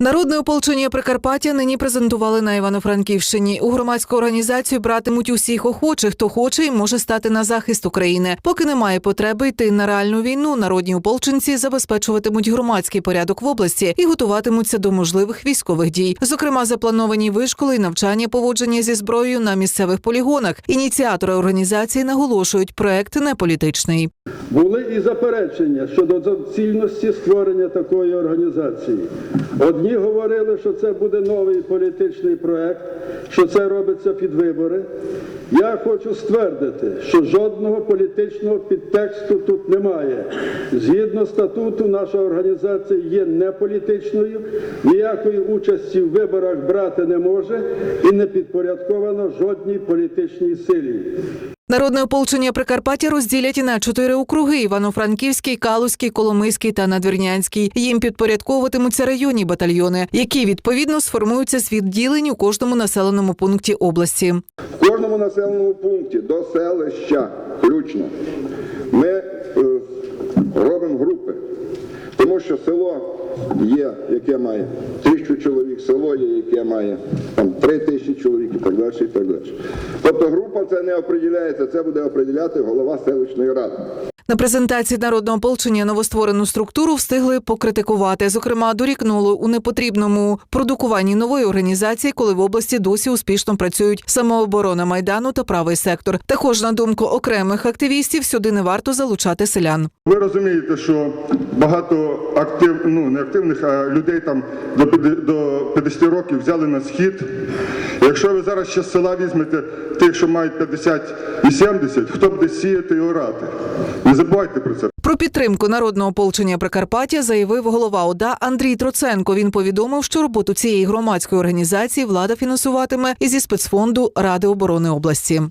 Народне ополчення Прикарпаття нині презентували на Івано-Франківщині. У громадську організацію братимуть усіх охочих, хто хоче і може стати на захист України. Поки немає потреби йти на реальну війну. Народні ополченці забезпечуватимуть громадський порядок в області і готуватимуться до можливих військових дій. Зокрема, заплановані вишколи і навчання поводження зі зброєю на місцевих полігонах. Ініціатори організації наголошують, проект не політичний. Були і заперечення щодо доцільності створення такої організації. Одні говорили, що це буде новий політичний проект, що це робиться під вибори. Я хочу ствердити, що жодного політичного підтексту тут немає. Згідно статуту, наша організація є неполітичною, ніякої участі в виборах брати не може і не підпорядкована жодній політичній силі. Народне ополчення Прикарпаття розділять на чотири округи: Івано-Франківський, Калузький, Коломийський та Надвірнянський. Їм підпорядковуватимуться районні батальйони, які відповідно сформуються з відділень у кожному населеному пункті області. В кожному населеному пункті до селища включно ми е, робимо групи, тому що село є, яке має тисячу чоловік, село є, яке має там 3 тисячі чоловік і так далі. І так далі. Тобто група це не определяється, це буде определяти голова селищної ради. На презентації народного ополчення новостворену структуру встигли покритикувати. Зокрема, дорікнули у непотрібному продукуванні нової організації, коли в області досі успішно працюють самооборона майдану та правий сектор. Також на думку окремих активістів сюди не варто залучати селян. Ви розумієте, що багато актив, ну не активних, а людей там до п'яти- до 50 років взяли на схід. Якщо ви зараз ще з села візьмете тих, що мають 50 і 70, хто буде сіяти і орати? Не забувайте про це. Про підтримку народного ополчення Прикарпаття заявив голова ОДА Андрій Троценко. Він повідомив, що роботу цієї громадської організації влада фінансуватиме і зі спецфонду Ради оборони області.